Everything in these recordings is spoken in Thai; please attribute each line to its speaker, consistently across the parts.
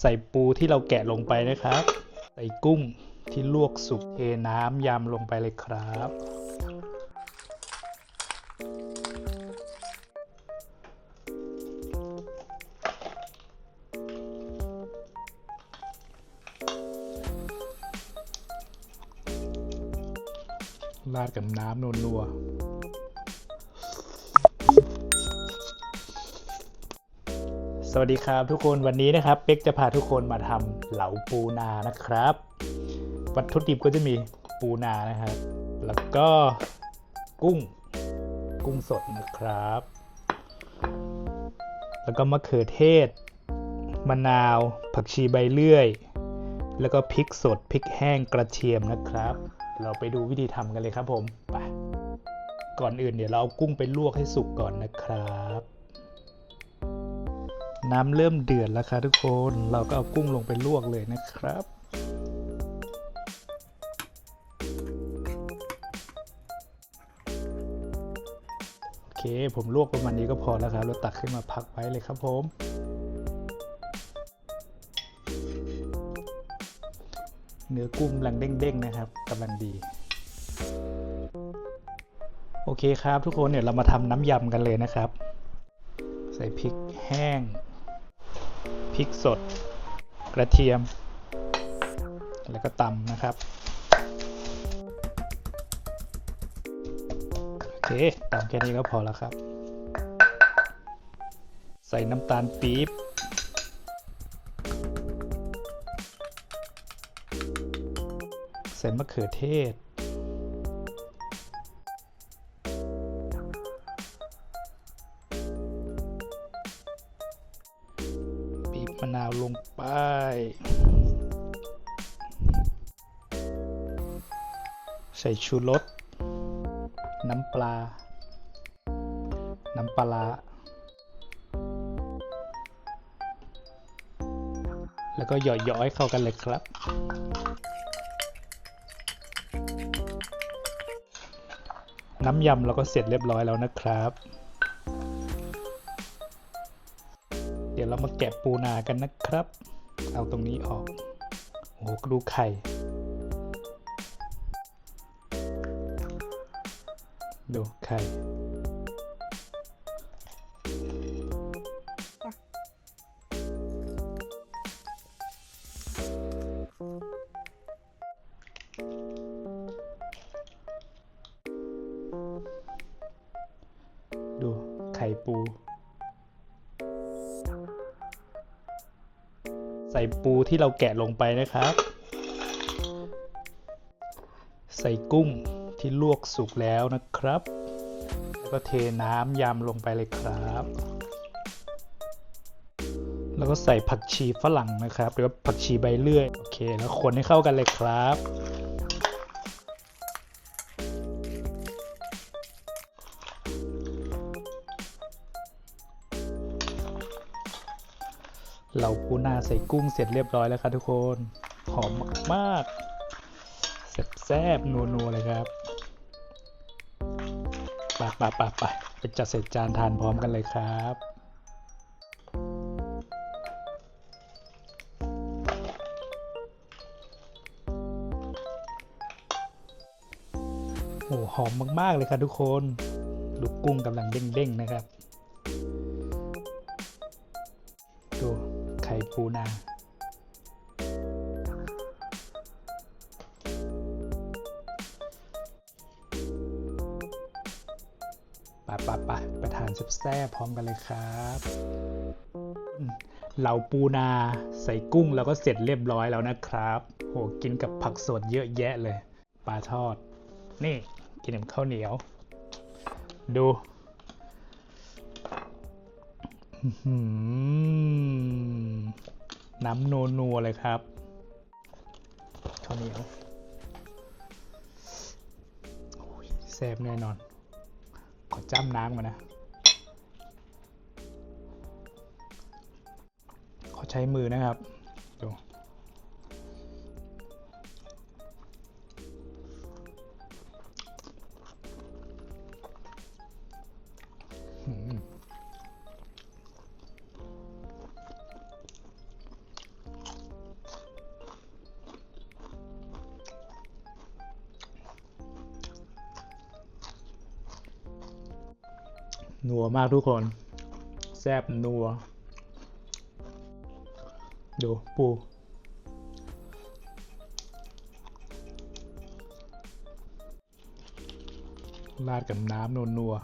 Speaker 1: ใส่ปูที่เราแกะลงไปนะครับ ใส่กุ้งที่ลวกสุกเทน้ำยำลงไปเลยครับ ราดกับน้ำนัวๆ สวัสดีครับทุกคนวันนี้นะครับเป็กจะพาทุกคนมาทำเหลาปูนานะครับ วัตถุดิบก็จะมีปูนานะครับ แล้วก็กุ้งกุ้งสดนะครับ แล้วก็มะเขือเทศ มะนาว ผักชีใบเลื่อย แล้วก็พริกสดพริกแห้งกระเทียมนะครับ เราไปดูวิธีทำกันเลยครับผมไปก่อนอื่นเดี๋ยวเราเอากุ้งไปลวกให้สุกก่อนนะครับ น้ำเริ่มเดือดแล้วครับทุกคน เราก็เอากุ้งลงไปลวกเลยนะครับโอเคผมลวกประมาณนี้ก็พอแล้วครับ เราตักขึ้นมาพักไว้เลยครับผม เนื้อกุ้งกำลังเด้งๆนะครับกำลังดีโอเคครับทุกคนเดี๋ยเรามาทำน้ำยำกันเลยนะครับ ใส่พริกแห้ง พริกสด กระเทียม แล้วก็ตำนะครับ โอเคตำแค่นี้ก็พอแล้วครับ ใส่น้ำตาลปี๊บใส่มะเขือเทศ มะนาวลงไป ใส่ชูรสน้ำปลา น้ำปลาร้าแล้วก็หย่อยๆให้เข้ากันเลยครับน้ำยำเราก็เสร็จเรียบร้อยแล้วนะครับ เดี๋ยวเรามาแกะปูนากันนะครับ เอาตรงนี้ออกโอ้โหดูไข่ดูไข่ดูไข่ปู ส่ปูที่เราแกะลงไปนะครับ ใส่กุ้งที่ลวกสุกแล้วนะครับ แล้วก็เทน้ำยำลงไปเลยครับ แล้วก็ใส่ผักชีฝรั่งนะครับ หรือว่าผักชีใบเลื่อย โอเค แล้วคนให้เข้ากันเลยครับ เราปูนาใส่กุ้งเสร็จเรียบร้อยแล้วครับทุกคน หอมมากๆแซ่บๆนัวๆเลยครับไปไปไปไปไปจัดใส่จานทานพร้อมกันเลยครับโอ้หอมมาก ๆ เลยครับทุกคน ลูกกุ้งกำลังเด้ง ๆ นะครับ ไข่ปูนาไปไปไปไปทานแซ่บพร้อมกันเลยครับเหล่าปูนาใส่กุ้งแล้วก็เสร็จเรียบร้อยแล้วนะครับ โหกินกับผักสดเยอะแยะเลย ปลาทอด นี่ กินกับข้าวเหนียว ดู น้ำโนนัวเลยครับข้าวเหนียวแซ่บแน่นอน ขอจ้ำน้ำก่อนนะ ขอใช้มือนะครับ นัวมากทุกคน แซ่บนัว ดูปูราดกับน้ำนัว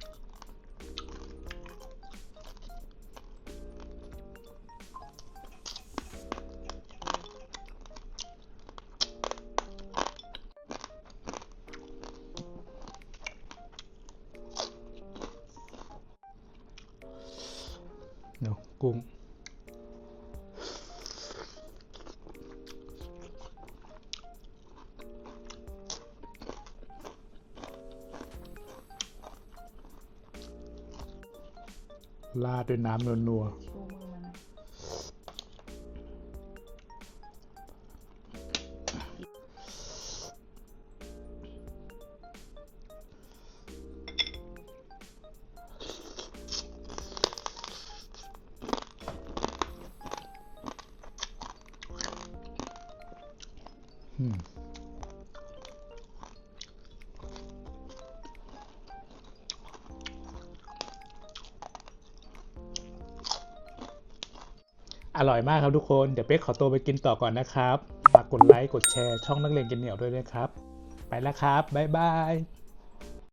Speaker 1: ๆ กุ้ง ลาดด้วยน้ำนัว
Speaker 2: ชู
Speaker 1: อร่อยมากครับทุกคน เดี๋ยวเป๊กขอตัวไปกินต่อก่อนนะครับ ฝากกดไลค์ กดแชร์ช่องนักเรียนกินเหนียวด้วยนะครับ ไปแล้วครับ บ๊ายบาย